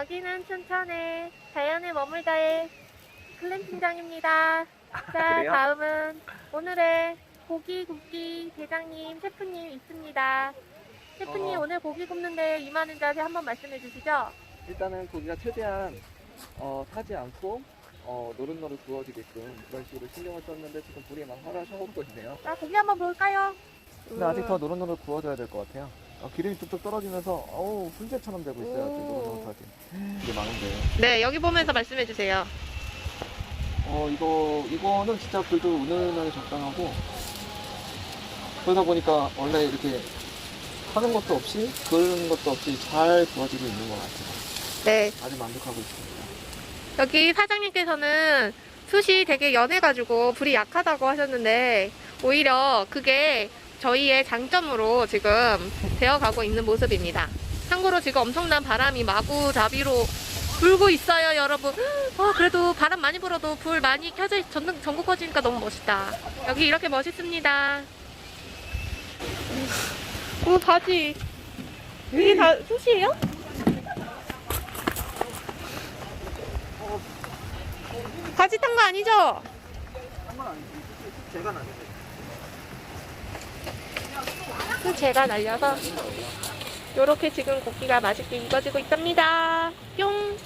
여기는 춘천의 자연의 머물다의 글램핑장입니다. 자, 그래요? 다음은 오늘의 고기 굽기 대장님, 셰프님 있습니다. 셰프님 어. 오늘 고기 굽는데 임하는 자세 한번 말씀해 주시죠. 일단은 고기가 최대한 어, 타지 않고 어, 노릇노릇 구워지게끔 그런 식으로 신경을 썼는데 지금 불이 막 활활 셔오르고 있네요. 자, 고기 한번 볼까요? 근데 아직 더 노릇노릇 구워져야 될 것 같아요. 어, 기름이 뚝뚝 떨어지면서 어우 훈제처럼 되고 있어요. 오. 노릇노릇하지. 이게 많은데. 네, 여기 보면서 말씀해 주세요. 어 이거 이거는 진짜 불도 은은하게 적당하고 그러다 보니까 원래 이렇게 하는 것도 없이 그런 것도 없이 잘 구워지고 있는 것 같아요. 네, 아주 만족하고 있습니다. 여기 사장님께서는 숯이 되게 연해가지고 불이 약하다고 하셨는데 오히려 그게 저희의 장점으로 지금 되어가고 있는 모습입니다. 참고로 지금 엄청난 바람이 마구잡이로 불고 있어요, 여러분. 어, 그래도 바람 많이 불어도 불 많이 켜져, 있- 전등, 전구 꺼지니까 너무 멋있다. 여기 이렇게 멋있습니다. 어, 바지. 이게 다 숯이에요? 바지 탄 거 아니죠? 제가 나는데. 그 제가 날려서 요렇게 지금 고기가 맛있게 익어지고 있답니다. 뿅!